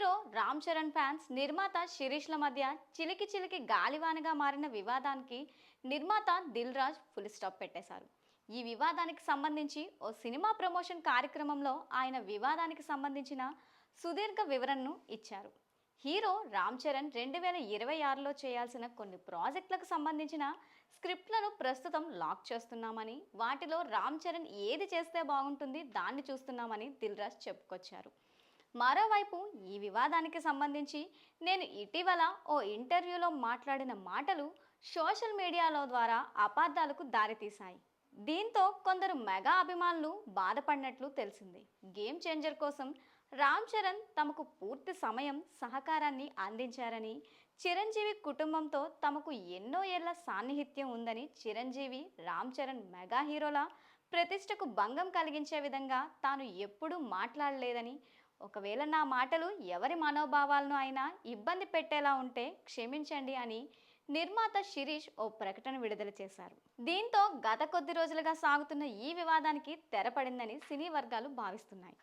Hero Ram Charan fans నిర్మాత శిరీష్ల మధ్య చిలికి చిలికి గాలివానగా మారిన వివాదానికి నిర్మాత దిల్ రాజ్ ఫుల్ స్టాప్ పెట్టేశారు. ఈ వివాదానికి సంబంధించి ఓ సినిమా ప్రమోషన్ కార్యక్రమంలో ఆయన వివాదానికి సంబంధించిన సుదీర్ఘ వివరణను ఇచ్చారు. హీరో రామ్ చరణ్ రెండు వేల ఇరవై ఆరులో చేయాల్సిన కొన్ని ప్రాజెక్టులకు సంబంధించిన స్క్రిప్ట్లను ప్రస్తుతం లాక్ చేస్తున్నామని వాటిలో రామ్ చరణ్ ఏది చేస్తే బాగుంటుంది దాన్ని చూస్తున్నామని దిల్ రాజ్ చెప్పుకొచ్చారు. మరోవైపు ఈ వివాదానికి సంబంధించి నేను ఇటీవల ఓ ఇంటర్వ్యూలో మాట్లాడిన మాటలు సోషల్ మీడియాలో ద్వారా అపార్థాలకు దారితీశాయి. దీంతో కొందరు మెగా అభిమానులు బాధపడినట్లు తెలిసింది. గేమ్ చేంజర్ కోసం రామ్ చరణ్ తమకు పూర్తి సమయం సహకారాన్ని అందించారని చిరంజీవి కుటుంబంతో తమకు ఎన్నో ఏళ్ళ సాన్నిహిత్యం ఉందని చిరంజీవి రామ్ చరణ్ మెగా హీరోల ప్రతిష్టకు భంగం కలిగించే విధంగా తాను ఎప్పుడూ మాట్లాడలేదని ఒకవేళ నా మాటలు ఎవరి మనోభావాలను అయినా ఇబ్బంది పెట్టేలా ఉంటే క్షమించండి అని నిర్మాత శిరీష్ ఓ ప్రకటన విడుదల చేశారు. దీంతో గత కొద్ది రోజులుగా సాగుతున్న ఈ వివాదానికి తెరపడిందని సినీ వర్గాలు భావిస్తున్నాయి.